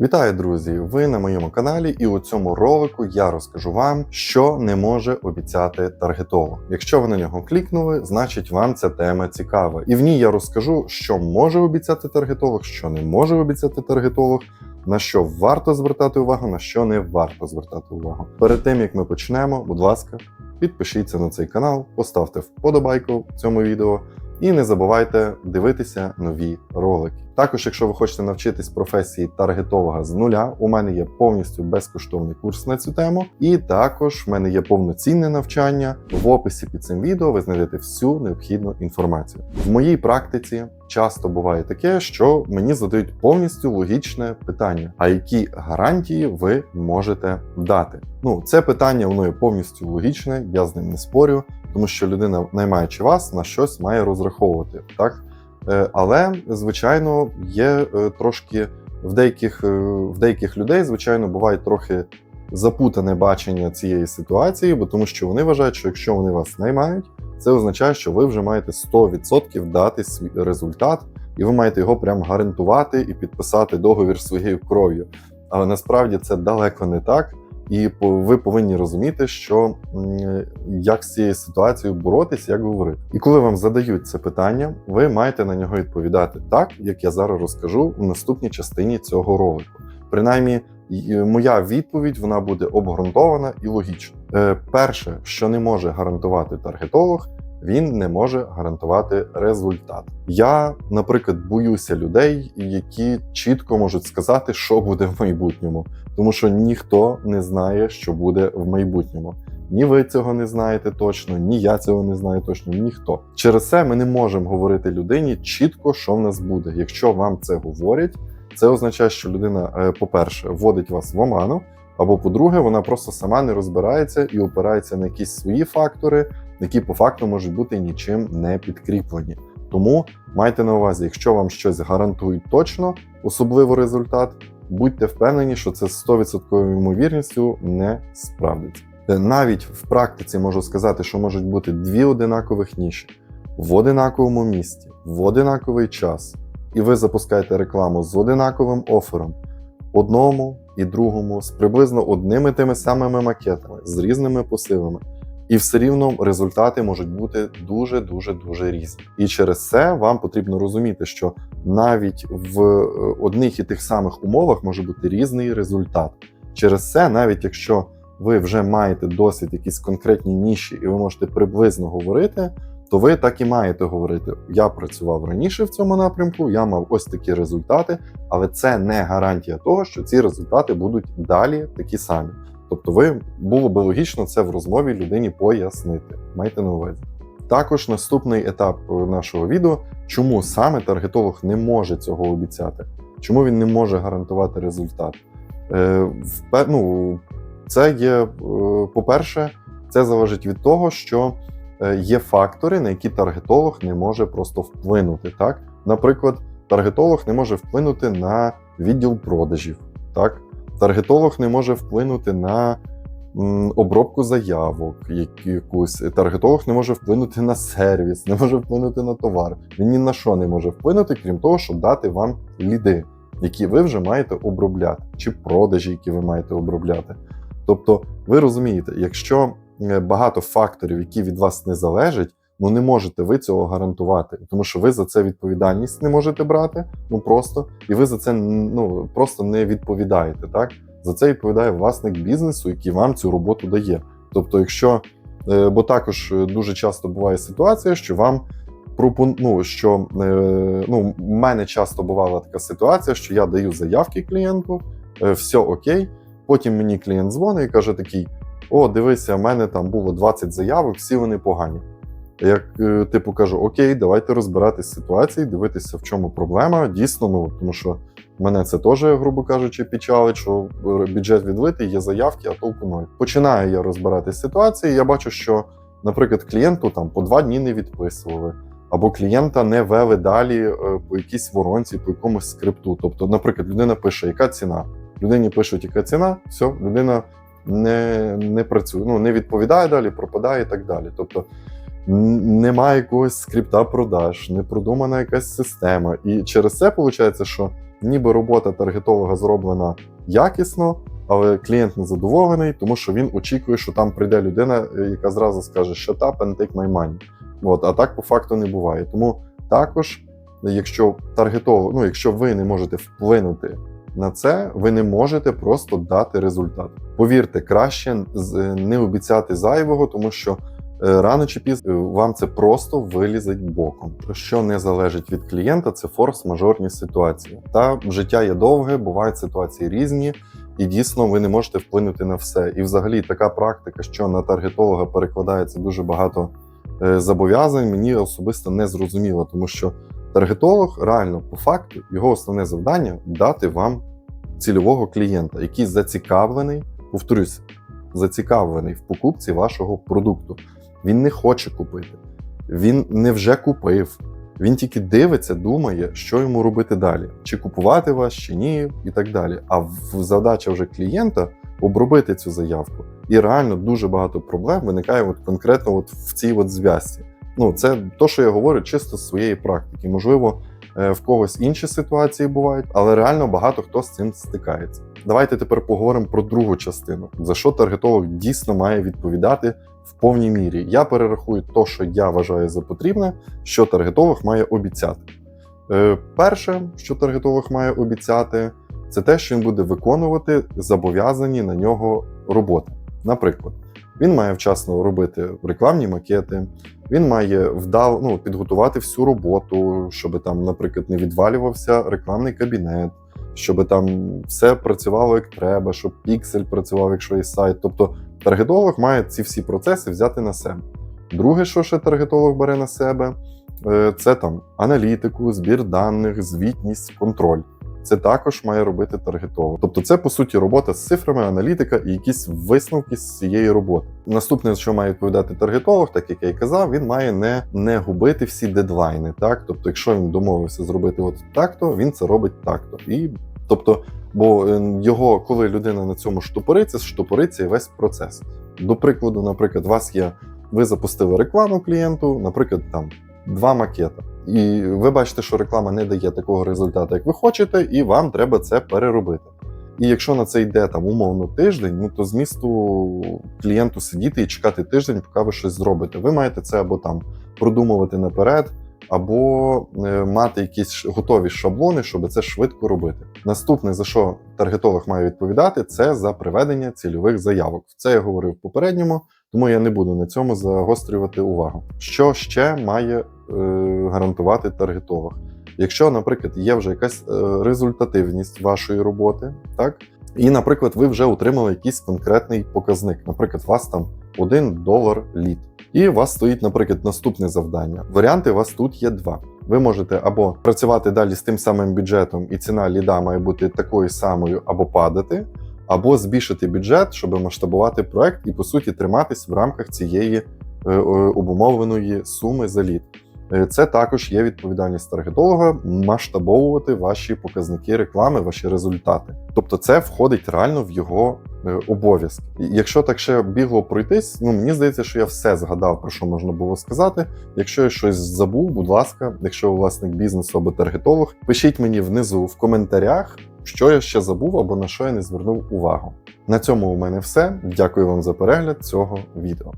Вітаю, друзі! Ви на моєму каналі, і у цьому ролику я розкажу вам, що не може обіцяти таргетолог. Якщо ви на нього клікнули, значить вам ця тема цікава. І в ній я розкажу, що може обіцяти таргетолог, що не може обіцяти таргетолог, на що варто звертати увагу, на що не варто звертати увагу. Перед тим як ми почнемо, будь ласка, підпишіться на цей канал, поставте вподобайку цьому відео. І не забувайте дивитися нові ролики. Також, якщо ви хочете навчитись професії таргетолога з нуля, у мене є повністю безкоштовний курс на цю тему. І також в мене є повноцінне навчання. В описі під цим відео ви знайдете всю необхідну інформацію. В моїй практиці часто буває таке, що мені задають повністю логічне питання: а які гарантії ви можете дати? Ну, це питання воно є повністю логічне, я з ним не спорю тому що людина, наймаючи вас, на щось має розраховувати. Так? Е, Але, звичайно, є е, трошки в деяких, е, в деяких людей, звичайно, буває трохи запутане бачення цієї ситуації, бо тому що вони вважають, що якщо вони вас наймають, це означає, що ви вже маєте 100% дати свій результат, і ви маєте його прям гарантувати і підписати договір своєю кров'ю. Але насправді це далеко не так. І ви повинні розуміти, що як з цією ситуацією боротися, як говорити. І коли вам задають це питання, ви маєте на нього відповідати так, як я зараз розкажу в наступній частині цього ролику. Принаймні, моя відповідь вона буде обґрунтована і логічна. Е, перше, що не може гарантувати таргетолог, він не може гарантувати результат. Я, наприклад, боюся людей, які чітко можуть сказати, що буде в майбутньому, тому що ніхто не знає, що буде в майбутньому. Ні, ви цього не знаєте точно, ні я цього не знаю точно, ніхто. Через це ми не можемо говорити людині чітко, що в нас буде. Якщо вам це говорять, це означає, що людина, е, по-перше, вводить вас в оману, або по-друге, вона просто сама не розбирається і опирається на якісь свої фактори які по факту можуть бути нічим не підкріплені. Тому майте на увазі, якщо вам щось гарантують точно, особливо результат, будьте впевнені, що це з 100% ймовірністю не справдиться. Е, навіть в практиці можу сказати, що можуть бути дві одинакових ніші в одинаковому місті, в одинаковий час, і ви запускаєте рекламу з одинаковим офером, одному і другому, з приблизно одними тими самими макетами, з різними посилами. І все рівно результати можуть бути дуже дуже дуже різні. І через це вам потрібно розуміти, що навіть в е, одних і тих самих умовах може бути різний результат. Через це, навіть якщо ви вже маєте досвід якісь конкретні ніші, і ви можете приблизно говорити, то ви так і маєте говорити. Я працював раніше в цьому напрямку, я мав ось такі результати, але це не гарантія того, що ці результати будуть далі такі самі. Тобто, ви було би логічно це в розмові людині пояснити. Майте на увазі. Також наступний етап нашого відео, чому саме таргетолог не може цього обіцяти, чому він не може гарантувати результат. Е, ну, Це є, е, по-перше, це залежить від того, що е, є фактори, на які таргетолог не може просто вплинути. Так? Наприклад, таргетолог не може вплинути на відділ продажів. Так? Таргетолог не може вплинути на обробку заявок, якусь таргетолог не може вплинути на сервіс, не може вплинути на товар. Він ні на що не може вплинути, крім того, щоб дати вам ліди, які ви вже маєте обробляти, чи продажі, які ви маєте обробляти. Тобто, ви розумієте, якщо е, багато факторів, які від вас не залежать, ну не можете ви цього гарантувати, тому що ви за це відповідальність не можете брати, ну просто і ви за це ну просто не відповідаєте. Так за це відповідає власник бізнесу, який вам цю роботу дає. Тобто, якщо е, бо також е, дуже часто буває ситуація, що вам пропону, що е, ну, в мене часто бувала така ситуація, що я даю заявки клієнту, все окей. Потім мені клієнт дзвонить і каже такий: О, дивися, в мене там було 20 заявок, всі вони погані. Як е, типу кажу, окей, давайте розбиратись з ситуацією, дивитися, в чому проблема. Дійсно, ну тому що мене це теж, грубо кажучи, печалить, що бюджет відлитий, є заявки, а толку ноль. Починаю я розбиратись з ситуацією. Я бачу, що, наприклад, клієнту там по два дні не відписували, або клієнта не вели далі е, по якійсь воронці, по якомусь скрипту. Тобто, наприклад, людина пише, яка ціна. Людині пишуть, яка ціна, все, людина не не працює, ну не відповідає далі, пропадає і так далі. Тобто немає якогось скрипта продаж, не продумана якась система. І через це виходить, що ніби робота таргетолога зроблена якісно, але клієнт не задоволений, тому що він очікує, що там прийде людина, е, яка зразу скаже «Shut up and take my money». От, а так по факту не буває. Тому також, якщо таргетолог, ну якщо ви не можете вплинути на це, ви не можете просто дати результат. Повірте, краще з- не обіцяти зайвого, тому що е, рано чи пізно е, вам це просто вилізить боком. Що не залежить від клієнта, це форс-мажорні ситуації. Та життя є довге, бувають ситуації різні. І дійсно ви не можете вплинути на все. І взагалі така практика, що на таргетолога перекладається дуже багато е, зобов'язань, мені особисто не зрозуміло, тому що таргетолог реально по факту його основне завдання дати вам цільового клієнта, який зацікавлений, повторюсь, зацікавлений в покупці вашого продукту. Він не хоче купити, він не вже купив. Він тільки дивиться, думає, що йому робити далі, чи купувати вас, чи ні, і так далі. А задача вже клієнта обробити цю заявку. І реально дуже багато проблем виникає от конкретно от в цій от зв'язці. Ну, це то, що я говорю чисто з своєї практики. Можливо, е, в когось інші ситуації бувають, але реально багато хто з цим стикається. Давайте тепер поговоримо про другу частину, за що таргетолог дійсно має відповідати в повній мірі. Я перерахую то, що я вважаю за потрібне, що таргетолог має обіцяти. Е, Перше, що таргетолог має обіцяти, це те, що він буде виконувати зобов'язані на нього роботи. Наприклад, він має вчасно робити рекламні макети, він має вдав, ну, підготувати всю роботу, щоб там, наприклад, не відвалювався рекламний кабінет, щоб там все працювало як треба, щоб піксель працював, якщо є сайт. Тобто таргетолог має ці всі процеси взяти на себе. Друге, що ще таргетолог бере на себе, е, це там аналітику, збір даних, звітність, контроль. Це також має робити таргетолог. Тобто, це по суті робота з цифрами, аналітика і якісь висновки з цієї роботи. Наступне, що має відповідати таргетолог, так як я й казав, він має не, не губити всі дедлайни. Так, тобто, якщо він домовився зробити от так-то, він це робить так-то. І тобто, бо е, його, коли людина на цьому штопориться, штопориться і весь процес. До прикладу, наприклад, у вас є, ви запустили рекламу клієнту, наприклад, там два макета. І ви бачите, що реклама не дає такого результату, як ви хочете, і вам треба це переробити. І якщо на це йде там умовно тиждень, ну то змісту клієнту сидіти і чекати тиждень, поки ви щось зробите. Ви маєте це або там продумувати наперед, або е, мати якісь готові шаблони, щоб це швидко робити. Наступне, за що таргетолог має відповідати, це за приведення цільових заявок. Це я говорив в попередньому, тому я не буду на цьому загострювати увагу. Що ще має гарантувати таргетолог? Якщо, наприклад, є вже якась е, результативність вашої роботи, так і, наприклад, ви вже отримали якийсь конкретний показник. Наприклад, у вас там 1 долар лід. І у вас стоїть, наприклад, наступне завдання. Варіанти у вас тут є два. Ви можете або працювати далі з тим самим бюджетом, і ціна ліда має бути такою самою, або падати, або збільшити бюджет, щоб масштабувати проект і по суті триматись в рамках цієї е, е, обумовленої суми за лід. Е, Це також є відповідальність таргетолога масштабовувати ваші показники реклами, ваші результати. Тобто, це входить реально в його е, обов'язки. Якщо так ще бігло пройтись, ну мені здається, що я все згадав, про що можна було сказати. Якщо я щось забув, будь ласка, якщо ви власник бізнесу або таргетолог, пишіть мені внизу в коментарях, що я ще забув або на що я не звернув увагу. На цьому у мене все. Дякую вам за перегляд цього відео.